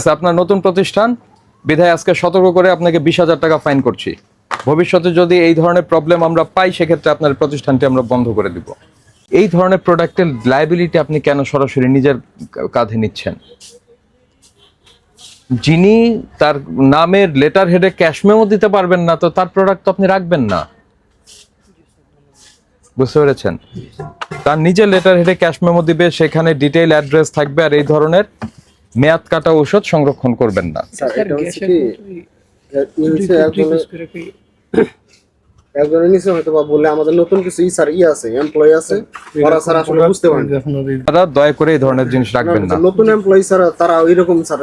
আচ্ছা, আপনার নতুন প্রতিষ্ঠান বিধায় আজকে সতর্ক করে আপনাকে বিশ হাজার টাকা ফাইন করছি। ভবিষ্যতে যদি এই ধরনের প্রবলেম আমরা পাই সেক্ষেত্রে আপনার প্রতিষ্ঠানটি আমরা বন্ধ করে দিব। এই ধরনের প্রোডাক্টের লাইবিলিটি আপনি কেন সরাসরি নিজের কাঁধে নিচ্ছেন? যিনি তার নামের লেটার হেডে ক্যাশ মেমো দিতে পারবেন না তো তার প্রোডাক্ট তো আপনি রাখবেন না। বুঝতে পেরেছেন? তার নিজের লেটার হেডে ক্যাশ মেমো দিবে সেখানে ডিটেইল অ্যাড্রেস থাকবে আর এই ধরনের। মেয়াদ কাটা ঔষধ সংরক্ষণ করবেন না। স্যার স্যার এটা হচ্ছে গ্যাসের কি এ- ই হচ্ছে একজনের একজনের নিচে হয়তো বা বললে আমাদের নতুন কিছু ই স্যার ই আছে এমপ্লয়ি আছে ওরা স্যার আসলে বুঝতে পারেন। তারা দয়া করে এই ধরনের জিনিস রাখবেন না নতুন এমপ্লয়ি স্যার তারা ওইরকম স্যার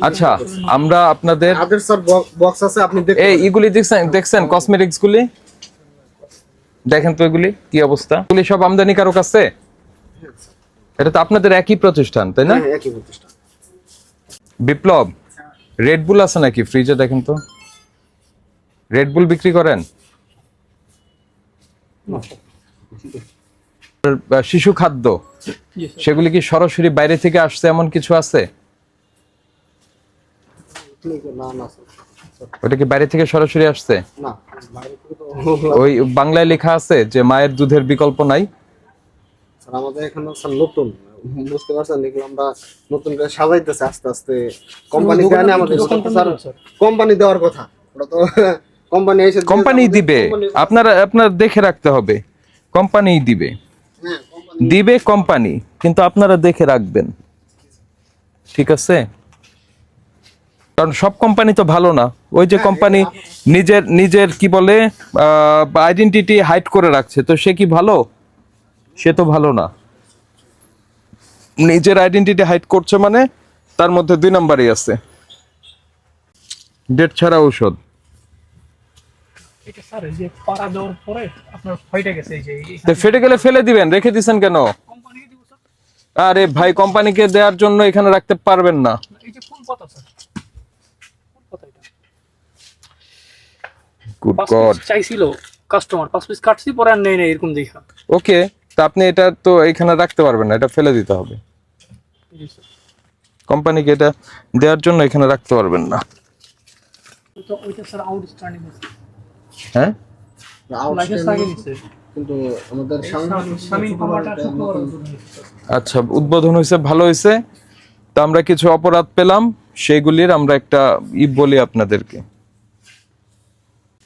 আচ্ছা আমরা আপনাদের স্যার বক্স আছে আপনি দেখতে এই এগুলি দেখছেন দেখছেন কসমেটিক্স গুলি দেখেন তো এগুলি কি অবস্থা? এগুলি সব আমদানিকারক আছে? এটা তো আপনাদের একই প্রতিষ্ঠান তাই না? হ্যাঁ, একই প্রতিষ্ঠান। বিপ্লব রেড বুল আছে নাকি? ফ্রিজে দেখেন তো। রেড বুল বিক্রি করেন? শিশু খাদ্য সেগুলি কি সরাসরি বাইরে থেকে আসছে? এমন কিছু আছে? ওটা কি বাইরে থেকে সরাসরি আসছে? ওই বাংলায় লেখা আছে যে মায়ের দুধের বিকল্প নাই। স্যার আমাদের এখানে স্যার নতুন বুঝতে পারছেন? এগুলো আমরা নতুন করে সাজাইতেছে আস্তে আস্তে। কোম্পানি দেয় আমাদের স্যার কোম্পানি দেওয়ার কথা। ওটা তো কোম্পানি এসে কোম্পানি দিবে। আপনারা আপনার দেখে রাখতে হবে। কোম্পানি দিবে। হ্যাঁ দিবে। কোম্পানি কিন্তু আপনারা দেখে রাখবেন। ঠিক আছে? কারণ সব কোম্পানি তো ভালো না। ওই যে কোম্পানি নিজের নিজের কি বলে আইডেন্টিটি হাইড করে রাখছে। তো সে কি ভালো? সে তো ভালো না। নিজের আইডেন্টিটি হাইড করছে মানে তার মধ্যে দুই নাম্বারই আছে। ডেট ছাড়া ঔষধ। ফেটে গেলে ফেলে দিবেন রেখে দিছেন কেন? আরে ভাই কোম্পানিকে দেওয়ার জন্য এখানে রাখতে পারবেন না। গুড গড পিস চাইছিল কাস্টমার পাঁচ পিস কাটছি পরে আর নেই নেই এরকম দেখা। ওকে তা আপনি এটা তো এখানে রাখতে পারবেন না এটা ফেলে দিতে হবে। কোম্পানিকে এটা দেওয়ার জন্য এখানে রাখতে পারবেন না। ওইটা ওইটা স্যার আউটস্ট্যান্ডিং আছে হ্যাঁ। আচ্ছা উদ্বোধন হয়েছে ভালো হয়েছে। তা আমরা কিছু অপরাধ পেলাম সেগুলির আমরা একটা ই বলি আপনাদেরকে।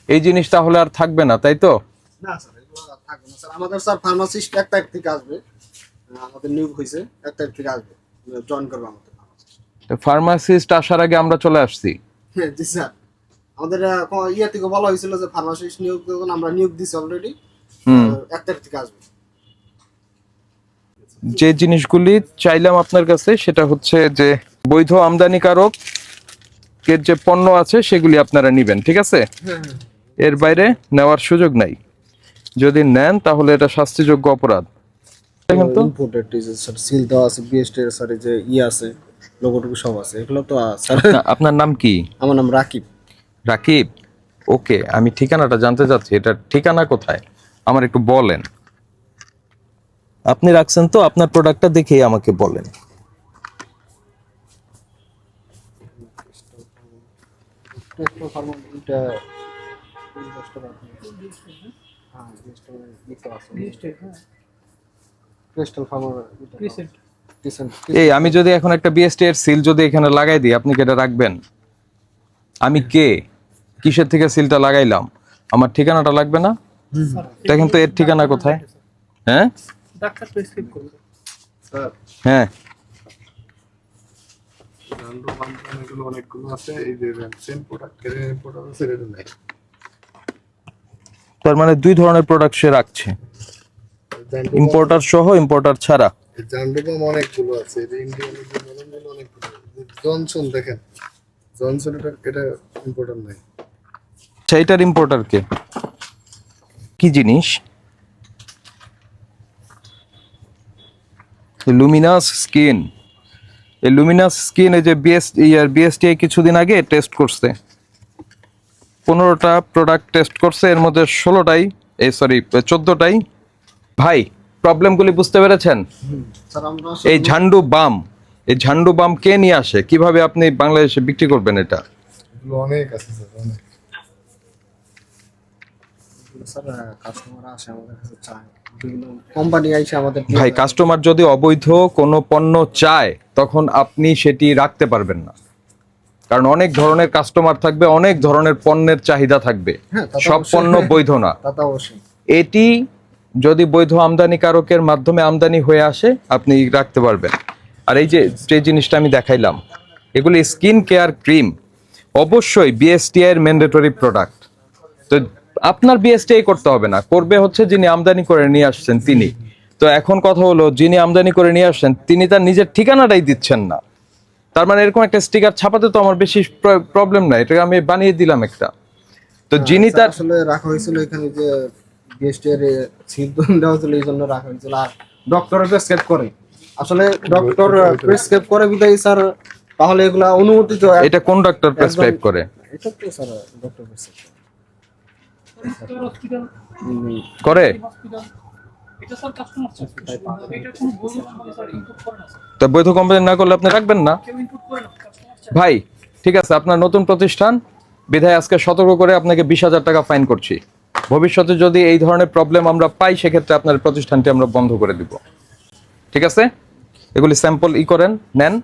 এই জিনিস তাহলে আর থাকবে না তাই তো? না থাকবে না স্যার আমাদের স্যার ফার্মাসিস্ট এক তারিখ থেকে আসবে। আমাদের নিয়োগ হয়েছে এক তারিখ থেকে আসবে। জয়েন করবে আমাদের ফার্মাসিস্ট আসার আগে আমরা চলে আসছি। হ্যাঁ জি স্যার। আমাদের ইয়ে থেকে বলা হয়েছিল যে ফার্মাসিস্ট নিয়োগ যখন আমরা নিয়োগ দিছি অলরেডি এক তারিখ থেকে আসবে। যে জিনিসগুলি চাইলাম আপনার কাছে সেটা হচ্ছে যে বৈধ আমদানিকারক এর যে পণ্য আছে সেগুলি আপনারা নেবেন ঠিক আছে? এর বাইরে নেওয়ার সুযোগ নাই। যদি নেন তাহলে এটা শাস্তিযোগ্য অপরাধ। দেখেন তো? ইম্পোর্টেড স্যার সিল দেওয়া আছে বিএসটি স্যার যে ই আছে লোগোটুকু সব আছে এগুলো তো স্যার আপনার নাম কি? আমার নাম রাকিব। রাকিব? ওকে আমি ঠিকানাটা জানতে চাচ্ছি এটা ঠিকানা কোথায়? আমার একটু বলেন। আপনি রাখছেন তো আপনার প্রোডাক্টটা দেখেই আমাকে বলেন। Crystal farmer Crescent। এই আমি যদি এখন একটা বিএসটি এর সিল যদি এখানে লাগাই দিই আপনি কি এটা রাখবেন? আমি কে? কিসের থেকে সিলটা লাগাইলাম? আমার ঠিকানাটা লাগবে না? দেখেন তো এর ঠিকানা কোথায়? হ্যাঁ? হ্যাঁ। অনেকগুলো আছে এই যে সেম প্রোডাক্ট প্রোডাক্ট আছে এটা নাই। তার মানে দুই ধরনের প্রোডাক্ট সে রাখছে। ইম্পোর্টার সহ ইম্পোর্টার ছাড়া। জান্ডুবাম অনেকগুলো আছে ইন্ডিয়ান অনেকগুলো জনসন দেখেন। জনসন এটা এটা ইম্পর্টেন্ট নাই। সেইটার ইম্পোর্টার কে? কি জিনিস? লুমিনাস স্কিন এই লুমিনাস স্কিন এই যে বিএস ইয়ার বিএসটিআই কিছুদিন আগে টেস্ট করছে। পনেরোটা প্রোডাক্ট টেস্ট করছে এর মধ্যে ষোলোটাই এই সরি চোদ্দটাই। ভাই প্রবলেমগুলি বুঝতে পেরেছেন? এই ঝান্ডু বাম এই ঝান্ডু বাম কে নিয়ে আসে? কীভাবে আপনি বাংলাদেশে বিক্রি করবেন এটা? অনেক আছে স্যার অনেক। ভাই কাস্টমার যদি অবৈধ কোনো পণ্য চায় তখন আপনি সেটি রাখতে পারবেন না। কারণ অনেক ধরনের কাস্টমার থাকবে অনেক ধরনের পণ্যের চাহিদা থাকবে। হ্যাঁ, সব পণ্য বৈধ না। এটি যদি বৈধ আমদানিকারকের মাধ্যমে আমদানি হয়ে আসে আপনি রাখতে পারবেন। আর এই যে যে জিনিসটা আমি দেখাইলাম এগুলি স্কিন কেয়ার ক্রিম অবশ্যই বিএসটিআই এর ম্যান্ডেটরি প্রোডাক্ট তো আপনার বিএসটিআই করতে হবে না। করবে হচ্ছে যিনি আমদানি করে নিয়ে আসছেন তিনি। তো এখন কথা হলো যিনি আমদানি করে নিয়ে আসছেন তিনি তার নিজের ঠিকানাটাই দিচ্ছেন না। তার মানে এরকম একটা স্টিকার ছাপাতে তো আমার বেশি প্রবলেম নাই। এটাকে আমি বানিয়ে দিলাম একটা। তো যিনি তার আসলে রাখা হয়েছিল এখানে যে গেস্টের সিদ্ধ দেওয়া হয়েছিল এই জন্য রাখা হয়েছিল। আর ডক্টর প্রেসক্রাইব করে। আসলে ডক্টর প্রেসক্রাইব করে বিদায় স্যার। তাহলে এগুলা অনুমোদিত এটা কোন ডক্টর প্রেসক্রাইব করে? এটা তো স্যার ডক্টর প্রেসক্রাইব করে? তা বৈধ কোম্পানি না করলে আপনি রাখবেন না? ভাই ঠিক আছে আপনার নতুন প্রতিষ্ঠান বিধায় আজকে সতর্ক করে আপনাকে বিশ হাজার টাকা ফাইন করছি। ভবিষ্যতে যদি এই ধরনের প্রবলেম আমরা পাই সেক্ষেত্রে আপনার প্রতিষ্ঠানটি আমরা বন্ধ করে দিব। ঠিক আছে? এগুলি স্যাম্পল ই করেন নেন।